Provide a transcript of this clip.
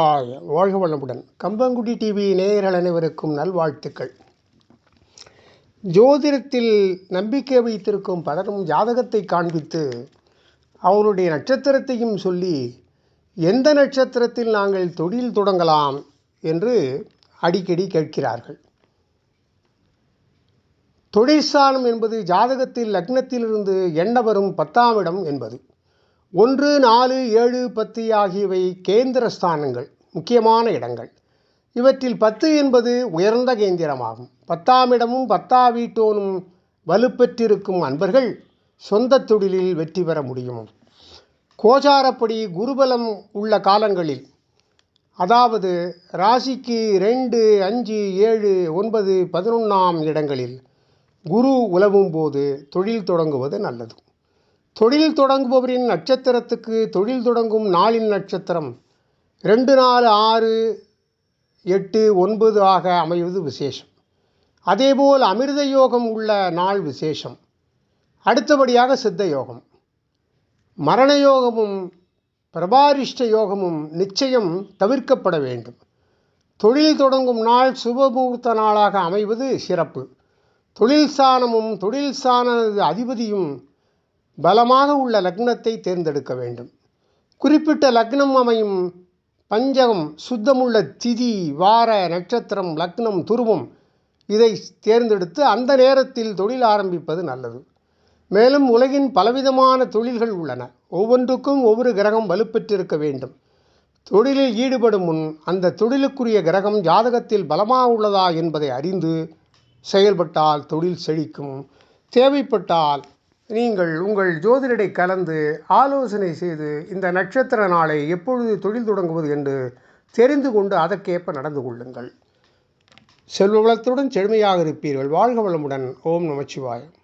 Hi வாழ்க வளமுடன். Kambangudi TV நேயர்கள் அனைவருக்கும் நல்வாழ்த்துக்கள். ஜோதிடத்தில் நம்பிக்கை வைத்திருக்கும் பலரும் ஜாதகத்தை காண்பித்து அவருடைய நட்சத்திரத்தையும் சொல்லி எந்த நட்சத்திரத்தில் நாங்கள் தொழில் தொடங்கலாம்? என்று அடிக்கடி கேட்கிறார்கள். தொழிற்சானம் என்பது ஜாதகத்தில் லக்னத்திலிருந்து எண்ண வரும் பத்தாம் இடம் என்பது. ஒன்று நாலு ஏழு பத்து ஆகியவை கேந்திர ஸ்தானங்கள் முக்கியமான இடங்கள். இவற்றில் பத்து என்பது உயர்ந்த கேந்திரமாகும். பத்தாம் இடமும் பத்தா வீட்டோனும் வலுப்பெற்றிருக்கும் அன்பர்கள் சொந்த தொழிலில் வெற்றி பெற முடியும். கோச்சாரப்படி குருபலம் உள்ள காலங்களில் அதாவது ராசிக்கு ரெண்டு அஞ்சு ஏழு ஒன்பது பதினொன்றாம் இடங்களில் குரு உலவும் போது தொழில் தொடங்குவது நல்லது. தொழில் தொடங்குபவரின் நட்சத்திரத்துக்கு தொழில் தொடங்கும் நாளின் நட்சத்திரம் ரெண்டு நாலு ஆறு எட்டு ஒன்பது ஆக அமைவது விசேஷம். அதேபோல் அமிர்த யோகம் உள்ள நாள் விசேஷம். அடுத்தபடியாக சித்த யோகம். மரண யோகமும் பிரபாரிஷ்ட யோகமும் நிச்சயம் தவிர்க்கப்பட வேண்டும். தொழில் தொடங்கும் நாள் சுபமுகூர்த்த நாளாக அமைவது சிறப்பு. தொழில் சாணமும் தொழில் சாண அதிபதியும் பலமாக உள்ள லக்னத்தை தேர்ந்தெடுக்க வேண்டும். குறிப்பிட்ட லக்னம் அமையும் பஞ்சகம் சுத்தமுள்ள திதி வார நட்சத்திரம் லக்னம் துருவம் இதை தேர்ந்தெடுத்து அந்த நேரத்தில் தொழில் ஆரம்பிப்பது நல்லது. மேலும் உலகின் பலவிதமான தொழில்கள் உள்ளன. ஒவ்வொன்றுக்கும் ஒவ்வொரு கிரகம் வலுப்பெற்றிருக்க வேண்டும். தொழிலில் ஈடுபடும் முன் அந்த தொழிலுக்குரிய கிரகம் ஜாதகத்தில் பலமாக உள்ளதா என்பதை அறிந்து செயல்பட்டால் தொழில் செழிக்கும். தேவைப்பட்டால் நீங்கள் உங்கள் ஜோதிடரை கலந்து ஆலோசனை செய்து இந்த நட்சத்திர நாளை எப்பொழுது தொழில் தொடங்குவது என்று தெரிந்து கொண்டு அதற்கேற்ப நடந்து கொள்ளுங்கள். செல்வ வளத்துடன் செழுமையாக இருப்பீர்கள். வாழ்க வளமுடன். ஓம் நமச்சிவாயம்.